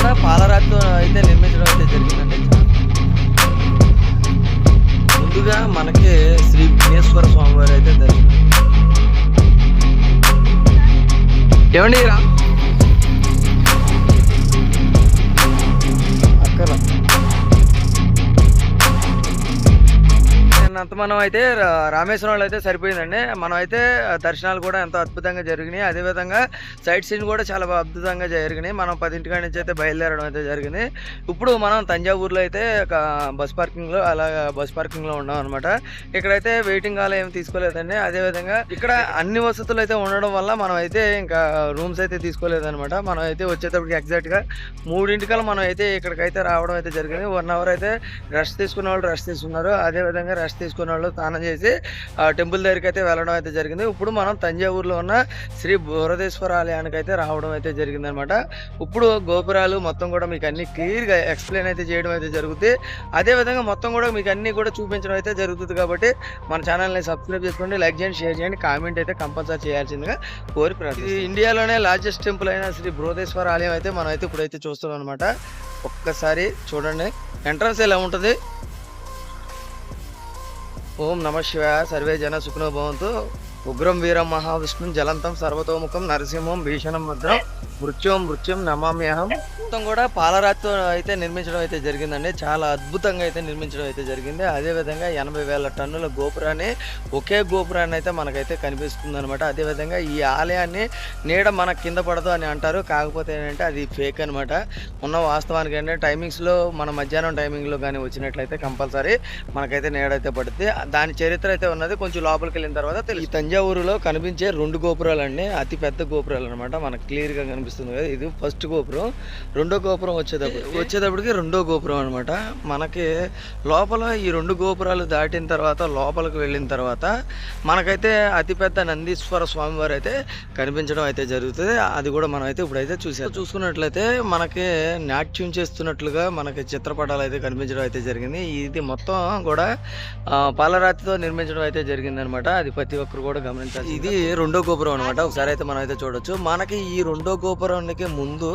కూడా పాలరాతితో అయితే నిర్మించడం అయితే జరిగిందండి. ముందుగా మనకి శ్రీ విఘ్నేశ్వర స్వామి వారు అయితే దర్శనం. ఏమండి రా? మనం అయితే రామేశ్వరం రామేశ్వరంలో అయితే సరిపోయిందండి. మనం అయితే దర్శనాలు కూడా ఎంతో అద్భుతంగా జరిగినాయి. అదేవిధంగా సైట్ సీన్ కూడా చాలా అద్భుతంగా జరిగినాయి. మనం పదింటికాడి నుంచి అయితే బయలుదేరడం అయితే జరిగింది. ఇప్పుడు మనం తంజావూరులో అయితే ఒక బస్ పార్కింగ్లో అలా బస్ పార్కింగ్లో ఉన్నాం అనమాట ఇక్కడైతే వెయిటింగ్ హాల్ ఏమి తీసుకోలేదండి. అదేవిధంగా ఇక్కడ అన్ని వసతులు అయితే ఉండడం వల్ల మనం అయితే ఇంకా రూమ్స్ అయితే తీసుకోలేదన్నమాట. మనం అయితే వచ్చేటప్పటికి ఎగ్జాక్ట్గా మూడింటికల్లా మనం అయితే ఇక్కడికైతే రావడం అయితే జరిగింది. వన్ అవర్ అయితే రెస్ట్ తీసుకున్న వాళ్ళు రెస్ట్ తీసుకున్నారు. అదేవిధంగా రెస్ట్ తీసుకున్న వాళ్ళు స్నానం చేసి ఆ టెంపుల్ దగ్గరికి అయితే వెళ్ళడం అయితే జరిగింది. ఇప్పుడు మనం తంజావూరులో ఉన్న శ్రీ బోరదేశ్వర ఆలయానికి అయితే రావడం అయితే జరిగింది అనమాట ఇప్పుడు గోపురాలు మొత్తం కూడా మీకు అన్ని క్లియర్గా ఎక్స్ప్లెయిన్ అయితే చేయడం అయితే జరుగుతుంది అదేవిధంగా మొత్తం కూడా మీకు అన్ని కూడా చూపించడం అయితే జరుగుతుంది కాబట్టి మన ఛానల్ని సబ్స్క్రైబ్ చేసుకోండి లైక్ చేయండి షేర్ చేయండి కామెంట్ అయితే కంపల్సరీ చేయాల్సిందిగా కోరి ఇది ఇండియాలోనే లార్జెస్ట్ టెంపుల్ అయిన శ్రీ బృహదేశ్వర ఆలయం అయితే మనం అయితే ఇప్పుడైతే చూస్తున్నాం అనమాట. ఒక్కసారి చూడండి. ఎంట్రన్స్ ఎలా ఉంటుంది? ఓం నమ శివాయ సర్వే జన సుఖనో భవంతు. ఉగ్రం వీరం మహావిష్ణుం జలంతం సర్వతోముఖం నరసింహం భీషణం భద్రం. మృత్యుం మృత్యుం నమామ్యహం మొత్తం కూడా పాలరాతితో అయితే నిర్మించడం అయితే జరిగిందండి. చాలా అద్భుతంగా అయితే నిర్మించడం అయితే జరిగింది. అదేవిధంగా ఎనభై వేల టన్నుల గోపురాన్ని ఒకే గోపురాన్ని అయితే మనకైతే కనిపిస్తుంది అనమాట అదేవిధంగా ఈ ఆలయాన్ని నీడ మన కింద పడదు అని అంటారు. కాకపోతే ఏంటంటే అది ఫేక్ అనమాట ఉన్న వాస్తవానికి ఏంటంటే టైమింగ్స్లో మన మధ్యాహ్నం టైమింగ్లో కానీ వచ్చినట్లయితే కంపల్సరీ మనకైతే నీడైతే పడుతుంది దాని చరిత్ర అయితే ఉన్నది. కొంచెం లోపలికి వెళ్ళిన తర్వాత ఈ తంజావూరులో కనిపించే రెండు గోపురాలు అతి పెద్ద గోపురాలు అనమాట మనకు క్లియర్గా కనిపిస్తుంది. కదా ఇది ఫస్ట్ గోపురం. రెండో గోపురం వచ్చేటప్పుడు వచ్చేటప్పటికి రెండో గోపురం అనమాట మనకి లోపల ఈ రెండు గోపురాలు దాటిన తర్వాత లోపలికి వెళ్ళిన తర్వాత మనకైతే అతిపెద్ద నందీశ్వర స్వామి వారు అయితే కనిపించడం అయితే జరుగుతుంది. అది కూడా మనం అయితే ఇప్పుడైతే చూసాం చూసుకున్నట్లయితే మనకి నాట్యం చేస్తున్నట్లుగా మనకి చిత్రపటాలు అయితే కనిపించడం అయితే జరిగింది. ఇది మొత్తం కూడా పాలరాతితో నిర్మించడం అయితే జరిగింది అనమాట అది ప్రతి ఒక్కరు కూడా గమనించాలి ఇది రెండో గోపురం అనమాట ఒకసారి అయితే మనం అయితే చూడొచ్చు. మనకి ఈ రెండో గోపురానికి ముందు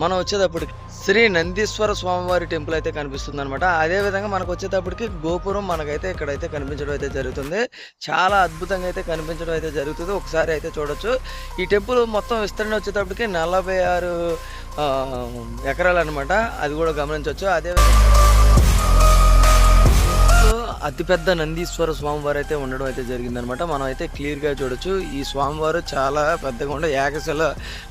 మనం వచ్చేటప్పటికి శ్రీ నందీశ్వర స్వామివారి టెంపుల్ అయితే కనిపిస్తుంది అనమాట అదే విధంగా మనకు వచ్చేటప్పటికి గోపురం మనకైతే ఇక్కడైతే కనిపించడం అయితే జరుగుతుంది. చాలా అద్భుతంగా అయితే కనిపించడం అయితే జరుగుతుంది. ఒకసారి అయితే చూడొచ్చు. ఈ టెంపుల్ మొత్తం విస్తరణ వచ్చేటప్పటికి నలభై ఆరు ఎకరాలు అనమాట అది కూడా గమనించవచ్చు. అతిపెద్ద నందీశ్వర స్వామివారు అయితే ఉండడం అయితే జరిగిందనమాట మనం అయితే క్లియర్గా చూడొచ్చు. ఈ స్వామివారు చాలా పెద్దగా ఉండే ఏకశిల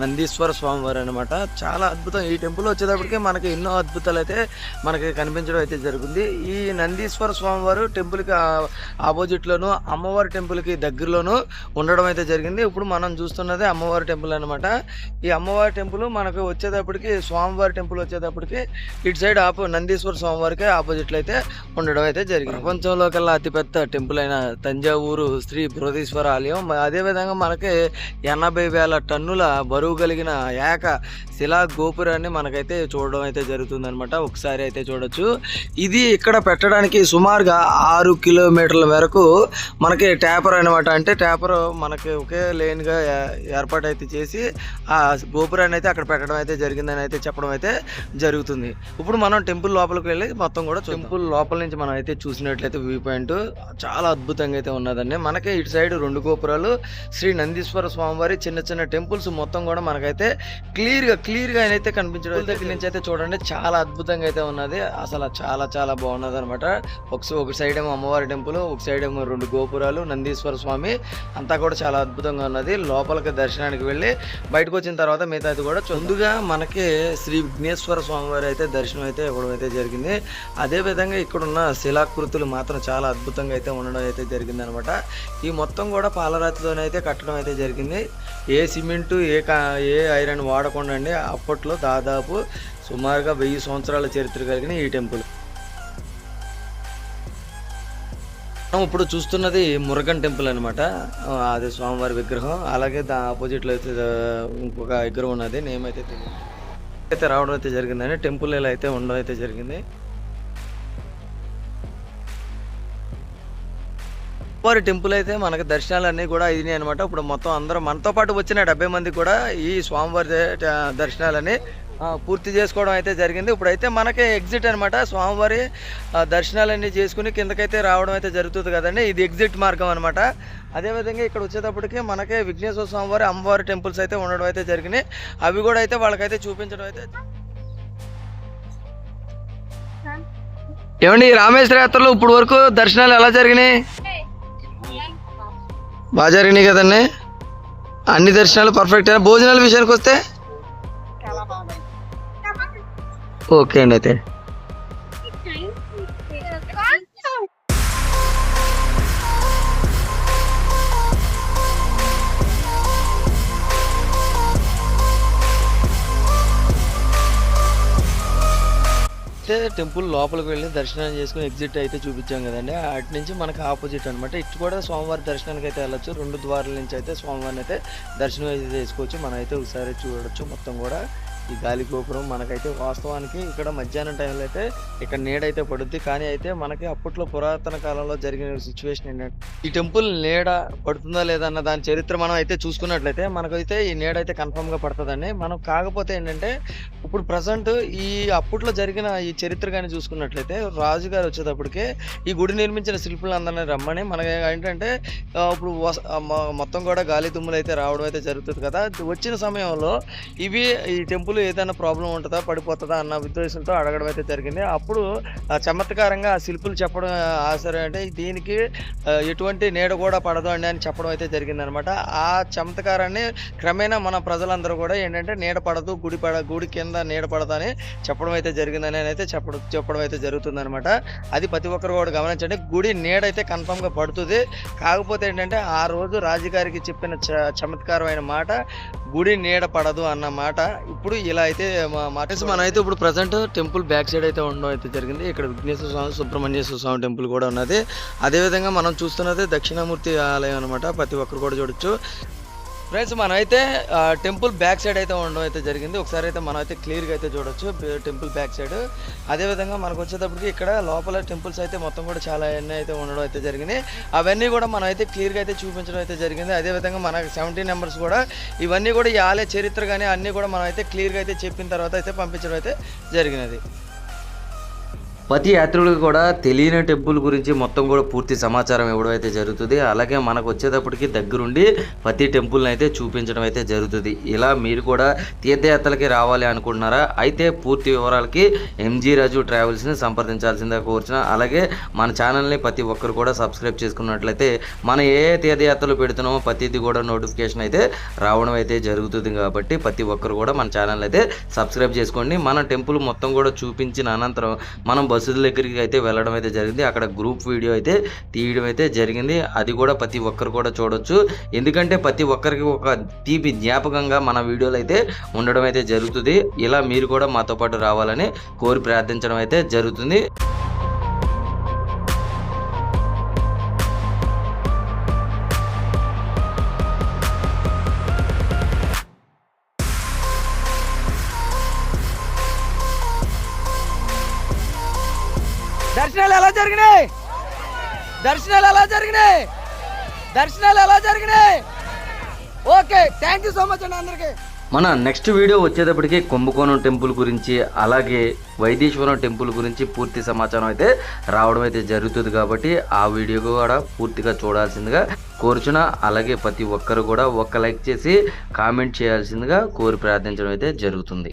నందీశ్వర స్వామివారు అనమాట చాలా అద్భుతం. ఈ టెంపుల్ వచ్చేటప్పటికి మనకి ఎన్నో అద్భుతాలు అయితే మనకి కనిపించడం అయితే జరుగుతుంది. ఈ నందీశ్వర స్వామివారు టెంపుల్కి ఆపోజిట్లోను అమ్మవారి టెంపుల్కి దగ్గరలోనూ ఉండడం అయితే జరిగింది. ఇప్పుడు మనం చూస్తున్నది అమ్మవారి టెంపుల్ అనమాట ఈ అమ్మవారి టెంపుల్ మనకు వచ్చేటప్పటికి స్వామివారి టెంపుల్ వచ్చేటప్పటికి ఇటు సైడ్ ఆపో నందీశ్వర స్వామివారికి ఆపోజిట్లో అయితే ఉండడం అయితే జరిగింది. ప్రపంచంలో కల్లా అతిపెద్ద టెంపుల్ అయిన తంజావూరు శ్రీ బృహదీశ్వర ఆలయం. అదేవిధంగా మనకి ఎనభై వేల టన్నుల బరువు కలిగిన ఏక శిలా గోపురాన్ని మనకైతే చూడడం అయితే జరుగుతుంది అనమాట ఒకసారి అయితే చూడొచ్చు. ఇది ఇక్కడ పెట్టడానికి సుమారుగా ఆరు కిలోమీటర్ల వరకు మనకి ట్యాపర్ అనమాట అంటే ట్యాపర్ మనకి ఒకే లేన్గా ఏర్పాటు అయితే చేసి ఆ గోపురాన్ని అయితే అక్కడ పెట్టడం అయితే జరిగిందని అయితే చెప్పడం అయితే జరుగుతుంది. ఇప్పుడు మనం టెంపుల్ లోపలికి వెళ్ళి మొత్తం కూడా టెంపుల్ లోపల నుంచి మనం అయితే చూసినట్లయితే వ్యూ పాయింట్ చాలా అద్భుతంగా అయితే ఉన్నదండి. మనకి ఇటు సైడ్ రెండు గోపురాలు శ్రీ నందీశ్వర స్వామివారి చిన్న చిన్న టెంపుల్స్ మొత్తం కూడా మనకైతే క్లియర్గా క్లియర్గా అయితే కనిపించడం దగ్గర నుంచి అయితే చూడండి చాలా అద్భుతంగా అయితే ఉన్నది. అసలు చాలా చాలా బాగున్నది అనమాట ఒక ఒక సైడ్ ఏమో అమ్మవారి టెంపుల్ ఒక సైడ్ ఏమో రెండు గోపురాలు నందీశ్వర స్వామి అంతా కూడా చాలా అద్భుతంగా ఉన్నది. లోపలికి దర్శనానికి వెళ్ళి బయటకు వచ్చిన తర్వాత మిగతాది కూడా ముందుగా మనకి శ్రీ విఘ్నేశ్వర స్వామి వారి అయితే దర్శనం అయితే ఇవ్వడం అయితే జరిగింది. అదే విధంగా ఇక్కడ ఉన్న ఆకృతులు మాత్రం చాలా అద్భుతంగా అయితే ఉండడం అయితే జరిగింది అనమాట ఈ మొత్తం కూడా పాలరాతితోనే అయితే కట్టడం అయితే జరిగింది. ఏ సిమెంటు ఏ కా ఏ ఐరన్ వాడకుండా అండి అప్పట్లో దాదాపు సుమారుగా వెయ్యి సంవత్సరాల చరిత్ర కలిగిన ఈ టెంపుల్. మనం ఇప్పుడు చూస్తున్నది మురుగన్ టెంపుల్ అనమాట అది స్వామివారి విగ్రహం. అలాగే దా ఆపోజిట్లో అయితే ఇంకొక విగ్రహం ఉన్నది. నేమైతే అయితే తెలియదు అయితే రావడం అయితే జరిగిందండి. టెంపుల్ ఇలా అయితే ఉండడం అయితే జరిగింది. అమ్మవారి టెంపుల్ అయితే మనకి దర్శనాలన్నీ కూడా అయినాయి అనమాట ఇప్పుడు మొత్తం అందరూ మనతో పాటు వచ్చిన డెబ్బై మంది కూడా ఈ స్వామివారి దర్శనాలని పూర్తి చేసుకోవడం అయితే జరిగింది. ఇప్పుడైతే మనకి ఎగ్జిట్ అనమాట స్వామివారి దర్శనాలన్నీ చేసుకుని కిందకైతే రావడం అయితే జరుగుతుంది కదండి. ఇది ఎగ్జిట్ మార్గం అనమాట అదేవిధంగా ఇక్కడ వచ్చేటప్పటికి మనకి విఘ్నేశ్వర స్వామివారి అమ్మవారి టెంపుల్స్ అయితే ఉండడం అయితే జరిగినాయి. అవి కూడా అయితే వాళ్ళకైతే చూపించడం అయితే ఏమండి రామేశ్వర యాత్రలో ఇప్పుడు వరకు దర్శనాలు ఎలా జరిగినాయి? బాగా జరిగినాయి కదండి? అన్ని దర్శనాలు పర్ఫెక్ట్ భోజనాల విషయానికి వస్తే? ఓకే అండి అయితే. అయితే టెంపుల్ లోపలికి వెళ్ళి దర్శనం చేసుకుని ఎగ్జిట్ అయితే చూపించాం కదండి. అటు నుంచి మనకి ఆపోజిట్ అనమాట ఇటు కూడా స్వామివారి దర్శనానికి అయితే వెళ్ళొచ్చు. రెండు ద్వారాల నుంచి అయితే స్వామివారిని అయితే దర్శనం అయితే చేసుకోవచ్చు. మనం అయితే ఒకసారి చూడొచ్చు మొత్తం కూడా. ఈ గాలి గోపురం మనకైతే వాస్తవానికి ఇక్కడ మధ్యాహ్నం టైంలో అయితే ఇక్కడ నీడైతే పడుద్ది. కానీ అయితే మనకి అప్పట్లో పురాతన కాలంలో జరిగిన సిచ్యువేషన్ ఏంటంటే ఈ టెంపుల్ నీడ పడుతుందా లేదా అన్న దాని చరిత్ర మనం అయితే చూసుకున్నట్లయితే మనకైతే ఈ నీడ అయితే కన్ఫర్మ్గా పడుతుందండి. మనం కాకపోతే ఏంటంటే ఇప్పుడు ప్రజెంట్ ఈ అప్పట్లో జరిగిన ఈ చరిత్ర కానీ చూసుకున్నట్లయితే రాజుగారు వచ్చేటప్పటికే ఈ గుడి నిర్మించిన శిల్పులందరినీ రమ్మని మనకి ఏంటంటే ఇప్పుడు మొత్తం కూడా గాలి దుమ్ములు అయితే రావడం అయితే జరుగుతుంది కదా. వచ్చిన సమయంలో ఇవి ఈ టెంపుల్ ఏదైనా ప్రాబ్లం ఉంటుందా పడిపోతుందా అన్న ఉద్దేశంతో అడగడం అయితే జరిగింది. అప్పుడు ఆ, చమత్కారంగా ఆ శిల్పులు చెప్పడం ఆశ్చర్యం అంటే దీనికి ఎటువంటి నీడ కూడా పడదు అండి అని చెప్పడం అయితే జరిగింది అనమాట ఆ చమత్కారాన్ని క్రమేణా మన ప్రజలందరూ కూడా ఏంటంటే నీడ పడదు గుడి పడ గుడి కింద నీడ పడదని చెప్పడం అయితే జరిగిందని అయితే చెప్పడం చెప్పడం అయితే జరుగుతుంది అనమాట అది ప్రతి ఒక్కరు కూడా గమనించండి. గుడి నీడ అయితే కన్ఫామ్గా పడుతుంది. కాకపోతే ఏంటంటే ఆ రోజు రాజుగారికి చెప్పిన చ చమత్కారమైన మాట గుడి నీడ పడదు అన్న మాట. ఇప్పుడు ఇలా అయితే మా మాట మనం అయితే ఇప్పుడు ప్రజెంట్ టెంపుల్ బ్యాక్ సైడ్ అయితే ఉండడం అయితే జరిగింది. ఇక్కడ విఘ్నేశ్వర స్వామి సుబ్రహ్మణ్యేశ్వర స్వామి టెంపుల్ కూడా ఉన్నది. అదేవిధంగా మనం చూస్తున్నది దక్షిణామూర్తి ఆలయం అనమాట ప్రతి ఒక్కరు కూడా చూడొచ్చు. ఫ్రెండ్స్ మనమైతే టెంపుల్ బ్యాక్ సైడ్ అయితే ఉండడం అయితే జరిగింది. ఒకసారి అయితే మనం అయితే క్లియర్గా అయితే చూడొచ్చు టెంపుల్ బ్యాక్ సైడ్. అదేవిధంగా మనకు వచ్చేటప్పటికి ఇక్కడ లోపల టెంపుల్స్ అయితే మొత్తం కూడా చాలా అన్నీ అయితే ఉండడం అయితే జరిగింది. అవన్నీ కూడా మనం అయితే క్లియర్గా అయితే చూపించడం అయితే జరిగింది. అదేవిధంగా మన సెవెంటీన్ నెంబర్స్ కూడా ఇవన్నీ కూడా ఈ ఆలయ చరిత్ర కానీ అన్నీ కూడా మనం అయితే క్లియర్గా అయితే చెప్పిన తర్వాత అయితే పంపించడం అయితే జరిగినది. ప్రతి యాత్రికులకు కూడా తెలియని టెంపుల్ గురించి మొత్తం కూడా పూర్తి సమాచారం ఇవ్వడం అయితే జరుగుతుంది. అలాగే మనకు వచ్చేటప్పటికి దగ్గరుండి ప్రతి టెంపుల్ని అయితే చూపించడం అయితే జరుగుతుంది. ఇలా మీరు కూడా తీర్థయాత్రలకి రావాలి అనుకుంటున్నారా? అయితే పూర్తి వివరాలకి ఎంజీ రాజు ట్రావెల్స్ని సంప్రదించాల్సిందే కోరుచున్న. అలాగే మన ఛానల్ని ప్రతి ఒక్కరు కూడా సబ్స్క్రైబ్ చేసుకున్నట్లయితే మనం ఏ ఏ తీర్థయాత్రలు పెడుతున్నామో ప్రతిది కూడా నోటిఫికేషన్ అయితే రావడం అయితే జరుగుతుంది కాబట్టి ప్రతి ఒక్కరు కూడా మన ఛానల్ అయితే సబ్స్క్రైబ్ చేసుకోండి. మన టెంపుల్ మొత్తం కూడా చూపించిన అనంతరం మనం బస్సుల దగ్గరికి అయితే వెళ్ళడం అయితే జరిగింది. అక్కడ గ్రూప్ వీడియో అయితే తీయడం అయితే జరిగింది. అది కూడా ప్రతి ఒక్కరు కూడా చూడొచ్చు. ఎందుకంటే ప్రతి ఒక్కరికి ఒక తీపి జ్ఞాపకంగా మన వీడియోలు అయితే ఉండడం అయితే జరుగుతుంది. ఇలా మీరు కూడా మాతో పాటు రావాలని కోరి ప్రార్థించడం అయితే జరుగుతుంది. దర్శనాలు ఎలా జరిగినాయి? దర్శనాలు ఎలా జరిగినాయి? దర్శనాలు ఎలా జరిగినాయి? Okay thank you so much అండి అందరికీ. మన నెక్స్ట్ వీడియో వచ్చేటప్పటికి కుంభకోణం టెంపుల్ గురించి అలాగే వైదీశ్వరం టెంపుల్ గురించి పూర్తి సమాచారం అయితే రావడం అయితే జరుగుతుంది కాబట్టి ఆ వీడియో కూడా పూర్తిగా చూడాల్సిందిగా కోరుచున్న అలాగే ప్రతి ఒక్కరు కూడా ఒక్క లైక్ చేసి కామెంట్ చేయాల్సిందిగా కోరి ప్రార్థించడం అయితే జరుగుతుంది.